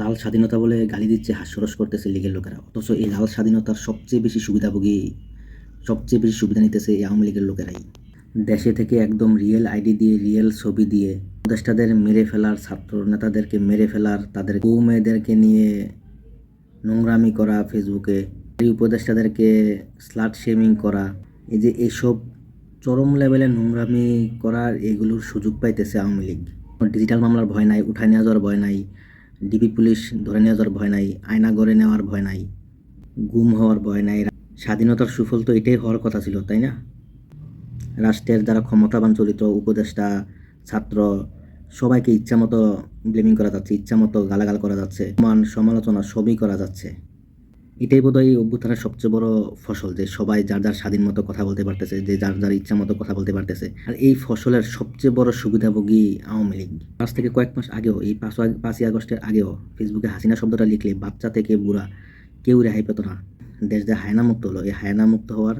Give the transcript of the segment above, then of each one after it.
লাল স্বাধীনতা বলে গালি দিচ্ছে, হাস্যরস করতেছে লীগের লোকেরা। অথচ এই লাল স্বাধীনতার সবচেয়ে বেশি সুবিধাভোগী, সবচেয়ে বেশি সুবিধা নিতেছে এই আওয়ামী লীগের লোকেরাই। দেশে থেকে একদম রিয়েল আইডি দিয়ে রিয়েল ছবি দিয়ে উপদেষ্টাদের মেরে ফেলার, ছাত্র নেতাদেরকে মেরে ফেলার, তাদের বউ মেয়েদেরকে নিয়ে নোংরামি করা ফেসবুকে, এই উপদেষ্টাদেরকে স্লাট শেমিং করা, এই যে এইসব চরম লেভেলে নোংরামি করার এগুলোর সুযোগ পাইতেছে আওয়ামী লীগ। ডিজিটাল মামলার ভয় নাই, উঠায় নিয়ে যাওয়ার ভয় নাই ডিবি পুলিশ ধরে নিয়ে যাওয়ার ভয় নাই, আয়না গড়ে নেওয়ার ভয় নাই, গুম হওয়ার ভয় নাই। স্বাধীনতার সুফল তো এটাই হওয়ার কথা ছিল, তাই না? রাষ্ট্রের যারা ক্ষমতাবান চরিত্র, উপদেষ্টা, ছাত্র, সবাইকে ইচ্ছামতো ব্লেমিং করা যাচ্ছে, ইচ্ছামতো গালাগাল করা যাচ্ছে মান সমালোচনা সবই করা যাচ্ছে। এটাই বোধহয় এই অভ্যুত্থানের সবচেয়ে বড় ফসল, যে সবাই যার যার স্বাধীন মতো কথা বলতে পারতেছে, যে যার যার ইচ্ছা মতো কথা বলতে পারতেছে। আর এই ফসলের সবচেয়ে বড় সুবিধাভোগী আওয়ামী লীগ। পাঁচ থেকে কয়েক মাস আগেও, এই পাঁচ পাঁচই আগস্টের আগেও ফেসবুকে হাসিনা শব্দটা লিখলে, বাচ্চা থেকে বুড়া কেউ রেহাই পেত না। দেশ যে হায়না মুক্ত হলো, এই হায়না মুক্ত হওয়ার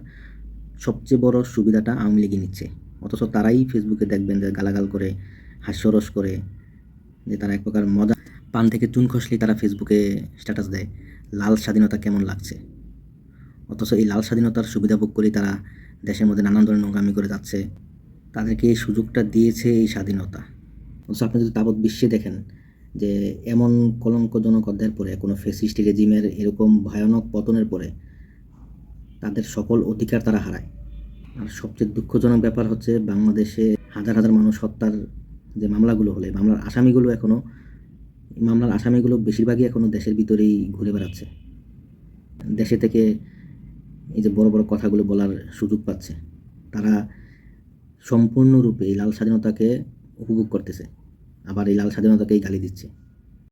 সবচেয়ে বড় সুবিধাটা আওয়ামী লীগই নিচ্ছে। অথচ তারাই ফেসবুকে দেখবেন যে গালাগাল করে, হাস্যরস করে, যে তারা এক প্রকার মজা, পান থেকে চুন খসলেই তারা ফেসবুকে স্ট্যাটাস দেয়। লাল স্বাধীনতা কেমন লাগছে? অথচ এই লাল স্বাধীনতার সুবিধা ভোগ করেই তারা দেশের মধ্যে নানান ধরনের নোংরামি করে যাচ্ছে। তাদেরকে এই সুযোগটা দিয়েছে এই স্বাধীনতা? অথচ আপনি যদি তাবৎ বিশ্বে দেখেন যে এমন কলঙ্কজনক অধ্যায়ের পরে, কোনো ফেসিস্ট রেজিমের এরকম ভয়ানক পতনের পরে তাদের সকল অধিকার তারা হারায়। আর সবচেয়ে দুঃখজনক ব্যাপার হচ্ছে বাংলাদেশে হাজার হাজার মানুষ হত্যার যে মামলাগুলো হলে মামলার আসামিগুলো এখনও মামলার আসামিগুলো বেশিরভাগই এখনও দেশের ভিতরেই ঘুরে বেড়াচ্ছে। দেশে থেকে এই যে বড় বড় কথাগুলো বলার সুযোগ পাচ্ছে। তারা সম্পূর্ণরূপে এই লাল স্বাধীনতাকে উপভোগ করতেছে। আবার এই লাল স্বাধীনতাকেই গালি দিচ্ছে।